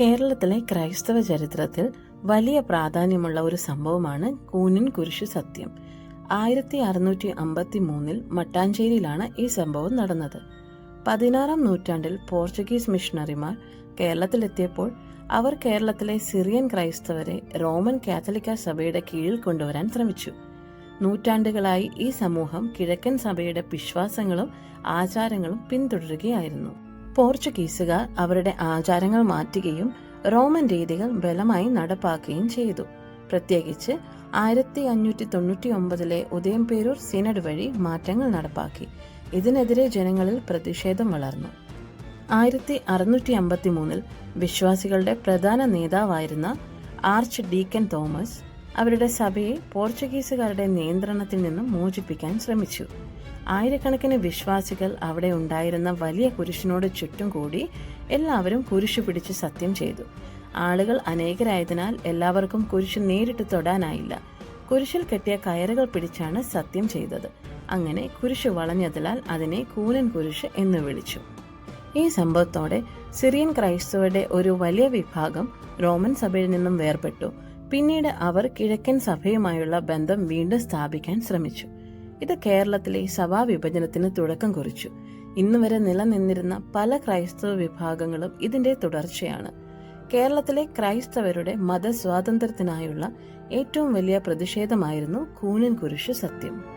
കേരളത്തിലെ ക്രൈസ്തവ ചരിത്രത്തിൽ വലിയ പ്രാധാന്യമുള്ള ഒരു സംഭവമാണ് കൂനിൻ കുരിശു സത്യം. ആയിരത്തി അറുന്നൂറ്റി അമ്പത്തി മൂന്നിൽ മട്ടാഞ്ചേരിയിലാണ് ഈ സംഭവം നടന്നത്. പതിനാറാം നൂറ്റാണ്ടിൽ പോർച്ചുഗീസ് മിഷണറിമാർ കേരളത്തിലെത്തിയപ്പോൾ അവർ കേരളത്തിലെ സിറിയൻ ക്രൈസ്തവരെ റോമൻ കാത്തലിക്ക സഭയുടെ കീഴിൽ കൊണ്ടുവരാൻ ശ്രമിച്ചു. നൂറ്റാണ്ടുകളായി ഈ സമൂഹം കിഴക്കൻ സഭയുടെ വിശ്വാസങ്ങളും ആചാരങ്ങളും പിന്തുടരുകയായിരുന്നു. പോർച്ചുഗീസുകാർ അവരുടെ ആചാരങ്ങൾ മാറ്റുകയും റോമൻ രീതികൾ ബലമായി നടപ്പാക്കുകയും ചെയ്തു. പ്രത്യേകിച്ച് ആയിരത്തി അഞ്ഞൂറ്റി തൊണ്ണൂറ്റി ഒമ്പതിലെ ഉദയംപേരൂർ സിനഡ് വഴി മാറ്റങ്ങൾ നടപ്പാക്കി. ഇതിനെതിരെ ജനങ്ങളിൽ പ്രതിഷേധം വളർന്നു. ആയിരത്തി അറുന്നൂറ്റി അമ്പത്തി മൂന്നിൽ വിശ്വാസികളുടെ പ്രധാന നേതാവായിരുന്ന ആർച്ച് ഡീക്കൻ തോമസ് അവരുടെ സഭയെ പോർച്ചുഗീസുകാരുടെ നിയന്ത്രണത്തിൽ നിന്നും മോചിപ്പിക്കാൻ ശ്രമിച്ചു. ആയിരക്കണക്കിന് വിശ്വാസികൾ അവിടെ ഉണ്ടായിരുന്ന വലിയ കുരിശിനോട് ചുറ്റും കൂടി എല്ലാവരും കുരിശു പിടിച്ച് സത്യം ചെയ്തു. ആളുകൾ അനേകരായതിനാൽ എല്ലാവർക്കും കുരിശ് നേരിട്ട് തൊടാനായില്ല. കുരിശിൽ കെട്ടിയ കയറുകൾ പിടിച്ചാണ് സത്യം ചെയ്തത്. അങ്ങനെ കുരിശു വളഞ്ഞതിനാൽ അതിനെ കൂനൻ കുരിശ് എന്ന് വിളിച്ചു. ഈ സംഭവത്തോടെ സിറിയൻ ക്രൈസ്തവരുടെ ഒരു വലിയ വിഭാഗം റോമൻ സഭയിൽ നിന്നും വേർപെട്ടു പിന്നീട് അവർ കിഴക്കൻ സഭയുമായുള്ള ബന്ധം വീണ്ടും സ്ഥാപിക്കാൻ ശ്രമിച്ചു. ഇത് കേരളത്തിലെ സഭാ വിഭജനത്തിന് തുടക്കം കുറിച്ചു. ഇന്നുവരെ നിലനിന്നിരുന്ന പല ക്രൈസ്തവ വിഭാഗങ്ങളും ഇതിന്റെ തുടർച്ചയാണ്. കേരളത്തിലെ ക്രൈസ്തവരുടെ മതസ്വാതന്ത്ര്യത്തിനായുള്ള ഏറ്റവും വലിയ പ്രതിഷേധമായിരുന്നു കൂനൻ കുരിശു സത്യം.